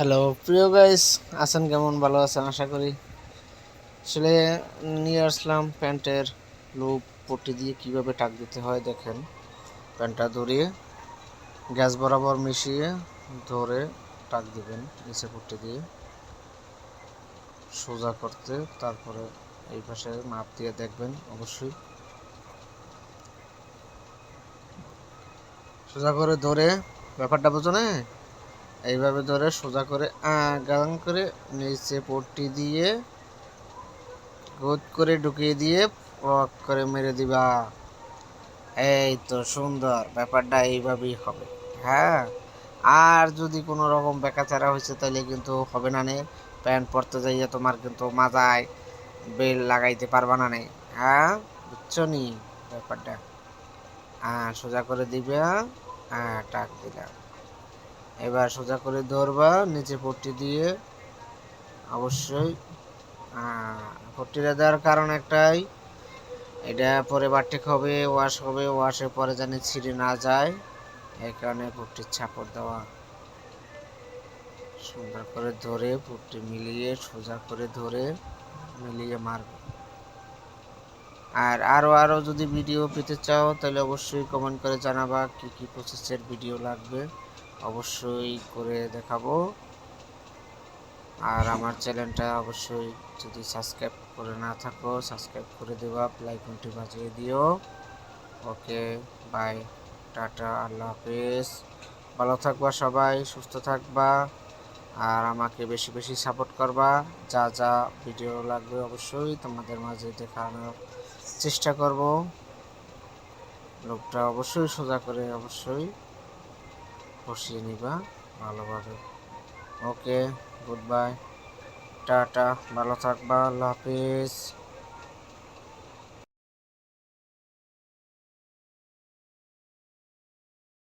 Hello, প্রিয় guys আছেন কেমন? ভালো আছেন? আশা করি। আসলে নিয়ে আসলাম প্যান্টের লুপ পট্টি দিয়ে কীভাবে টাক দিতে হয় দেখেন। প্যান্টটা ধরিয়ে, গ্যাস বরাবর মিশিয়ে ধরে টাক দিবেন নিচে পট্টি দিয়ে। সোজা করতে, তারপরে এই পাশে মাপ দিয়ে দেখবেন অবশ্যই। সোজা করে ধরে, ব্যাপারটা বুঝো না এইভাবে ধরে সোজা করে আগাং করে নিচে পট্টি দিয়ে গোদ করে ঢুকিয়ে দিয়ে পক করে মেরে দিবা। এই তো সুন্দর, ব্যাপারটা এইভাবেই হবে। হ্যাঁ? আর যদি কোনো রকম বেকাচারা হয়েছে তাহলে কিন্তু হবে না নে। প্যান্ট পরতে যাইয়া তোমার কিন্তু মাজায় বেল লাগাইতে পারবা না নে। হ্যাঁ? বুঝছ নি ব্যাপারটা? হ্যাঁ সোজা করে দিবে হ্যাঁ টাক দিলাম। এবার সোজা করে ধরবা, নিচে পট্টি দিয়ে। অবশ্যই পট্টিটা দেওয়ার কারণ একটাই, এটা পরে বাটিক হবে, ওয়াশ হবে, ওয়াশের পরে যেন ছিঁড়ে না যায়। এই কারণে পট্টির ছাপড় দেওয়া। সুন্দর করে ধরে পট্টি মিলিয়ে, সোজা করে ধরে মিলিয়ে মারবে। আর আরও আরও যদি ভিডিও পেতে চাও, তাহলে অবশ্যই কমেন্ট করে জানাবা কি কি প্রসেসের ভিডিও লাগবে। অবশ্যই করে দেখাবো। আর আমার চ্যানেলটা অবশ্যই যদি সাবস্ক্রাইব করে না থাকো, সাবস্ক্রাইব করে দেবা লাইকনটি বাজিয়ে দিও। ওকে, বাই, টাটা, আল্লাহ হাফেজ। ভালো থাকবা সবাই, সুস্থ থাকবা, আর আমাকে বেশি বেশি সাপোর্ট করবা। যা যা ভিডিও লাগবে অবশ্যই তোমাদের মাঝে দেখানোর চেষ্টা করব। লোকটা অবশ্যই সোজা করে, অবশ্যই বসিয়ে নিবা ভালোভাবে। Okay good bye. টাটা ভালো থাকবা আল্লাহ হাফিজ।